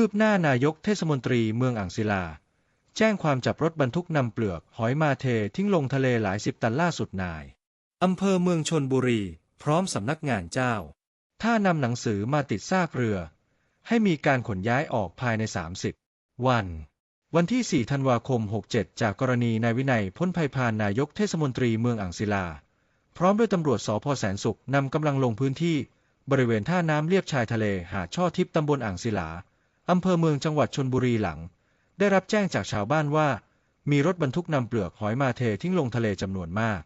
คืบหน้านายกเทศมนตรีเมืองอ่างศิลา แจ้งความจับรถบรรทุกนำเปลือก หอยมาเททิ้งลงทะเลหลายสิบตันล่าสุดนายอำเภอเมืองชนบุรี พร้อมสำนักงานเจ้า ถ้านำหนังสือมาติดซากเรือ ให้มีการขนย้ายออกภายใน 30 วัน วันที่ 4 ธันวาคม 67 จากกรณีนายวินัยพ้นภัยพานนายกเทศมนตรีเมืองอ่างศิลา พร้อมด้วยตำรวจสพแสนสุขนำกำลังลงพื้นที่ บริเวณท่าน้ำเลียบชายทะเลหาดช่อทิพย์ตำบลอ่างศิลา อำเภอเมืองจังหวัดชนบุรีหลัง ได้รับแจ้งจากชาวบ้านว่า มีรถบรรทุกนำเปลือกหอยมาเททิ้งลงทะเลจำนวนมาก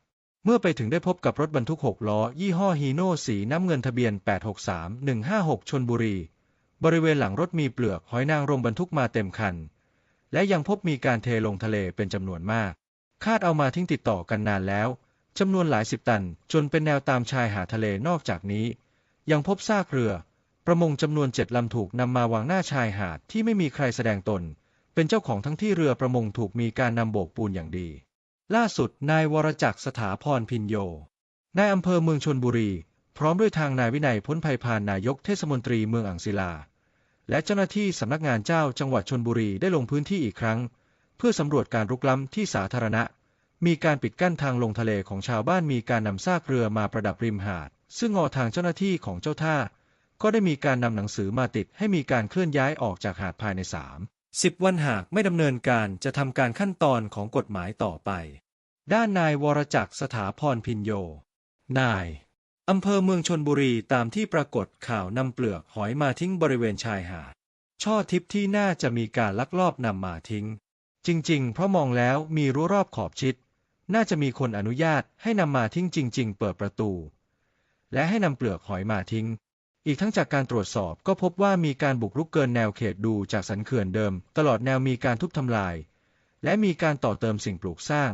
เมื่อไปถึงได้พบกับรถบรรทุก 6 ล้อ ยี่ห้อฮีโน่สีน้ำเงินทะเบียน 863156 ชนบุรี บริเวณหลังรถมีเปลือกหอยนางรมบรรทุกมาเต็มคัน และยังพบมีการเทลงทะเลเป็นจำนวนมาก คาดเอามาทิ้งติดต่อกันนานแล้วจำนวนหลายสิบตัน จนเป็นแนวตามชายหาดทะเลนอกจากนี้ ยังพบซากเรือ ประมงจำนวนเจ็ดลำถูกนำมาวางหน้าชายหาดที่ไม่มีใครแสดงตน เป็นเจ้าของทั้งที่เรือประมงถูกมีการนำโบกปูนอย่างดี ล่าสุดนายวรจักรสถาพรพินโยนายอำเภอเมืองชนบุรี พร้อมด้วยทางนายวินัยพ้นภัยพานนายกเทศมนตรีเมืองอ่างศิลา และเจ้าหน้าที่สำนักงานเจ้าจังหวัดชนบุรีได้ลงพื้นที่อีกครั้ง เพื่อสำรวจการรุกล้ำที่สาธารณะ มีการปิดกั้นทางลงทะเลของชาวบ้านมีการนำซากเรือมาประดับริมหาด ซึ่งงอทางเจ้าหน้าที่ของเจ้าท่า ก็ได้มีการนำหนังสือมาติดให้มีการเคลื่อนย้ายออกจากหาดภายในสามสิบวันหากไม่ดำเนินการจะทำการขั้นตอนของกฎหมายต่อไป ด้านนายวรจักรสถาพรพินโย นายอำเภอเมืองชนบุรีตามที่ปรากฏข่าวนำเปลือกหอยมาทิ้งบริเวณชายหาด ช่อทิพที่น่าจะมีการลักลอบนำมาทิ้ง จริง ๆ เพราะมองแล้วมีรั้วรอบขอบชิด น่าจะมีคนอนุญาตให้นำมาทิ้งจริง ๆ เปิดประตู และให้นำเปลือกหอยมาทิ้ง อีกทั้งจากการตรวจสอบก็พบว่ามีการบุกรุกเกินแนวเขตดูจากสันเขื่อนเดิม ตลอดแนวมีการทุบทำลาย และมีการต่อเติมสิ่งปลูกสร้าง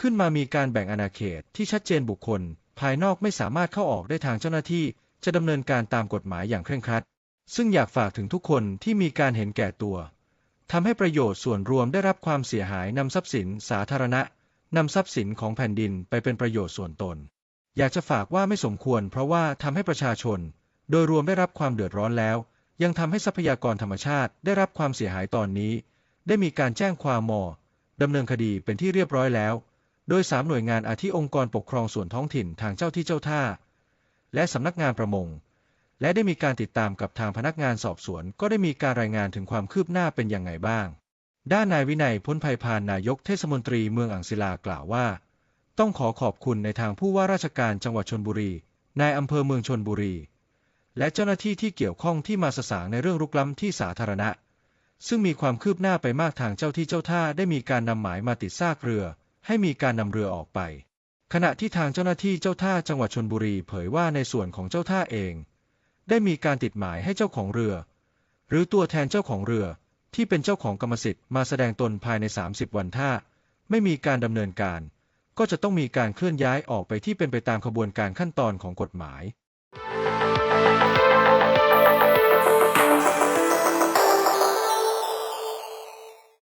ขึ้นมามีการแบ่งอาณาเขตที่ชัดเจนบุคคล ภายนอกไม่สามารถเข้าออกได้ทางเจ้าหน้าที่ จะดำเนินการตามกฎหมายอย่างเคร่งครัด ซึ่งอยากฝากถึงทุกคนที่มีการเห็นแก่ตัวทำให้ประโยชน์ส่วนรวมได้รับความเสียหายนำทรัพย์สินสาธารณะนำทรัพย์สินของแผ่นดินไปเป็นประโยชน์ส่วนตน อยากจะฝากว่าไม่สมควร เพราะว่าทำให้ประชาชน โดยรวมได้รับความเดือดร้อนแล้ว ยังทำให้ทรัพยากรธรรมชาติได้รับความเสียหายตอนนี้ ได้มีการแจ้งความมอดำเนินคดีเป็นที่เรียบร้อยแล้ว โดยสามหน่วยงานอาทิองค์กรปกครองส่วนท้องถิ่นทางเจ้าที่เจ้าท่า และสำนักงานประมง และได้มีการติดตามกับทางพนักงานสอบสวน ก็ได้มีการรายงานถึงความคืบหน้าเป็นอย่างไงบ้าง ด้านนายวินัยพ้นภัยพานนายกเทศมนตรีเมืองอ่างศิลากล่าวว่า ต้องขอขอบคุณในทางผู้ว่าราชการจังหวัดชนบุรี นายอำเภอเมืองชนบุรี และเจ้าหน้าที่ที่เกี่ยวข้องที่มาสสางในเรื่องรุกล้ำที่สาธารณะ ซึ่งมีความคืบหน้าไปมากทางเจ้าที่เจ้าท่าได้มีการนำหมายมาติดซากเรือ ให้มีการนำเรือออกไป ขณะที่ทางเจ้าหน้าที่เจ้าท่าจังหวัดชนบุรีเผยว่าในส่วนของเจ้าท่าเอง ได้มีการติดหมายให้เจ้าของเรือ หรือตัวแทนเจ้าของเรือที่เป็นเจ้าของกรรมสิทธิ์มาแสดงตนภายใน 30 วันถ้า ไม่มีการดำเนินการ ก็จะต้องมีการเคลื่อนย้ายออกไปที่เป็นไปตามขบวนการขั้นตอนของกฎหมาย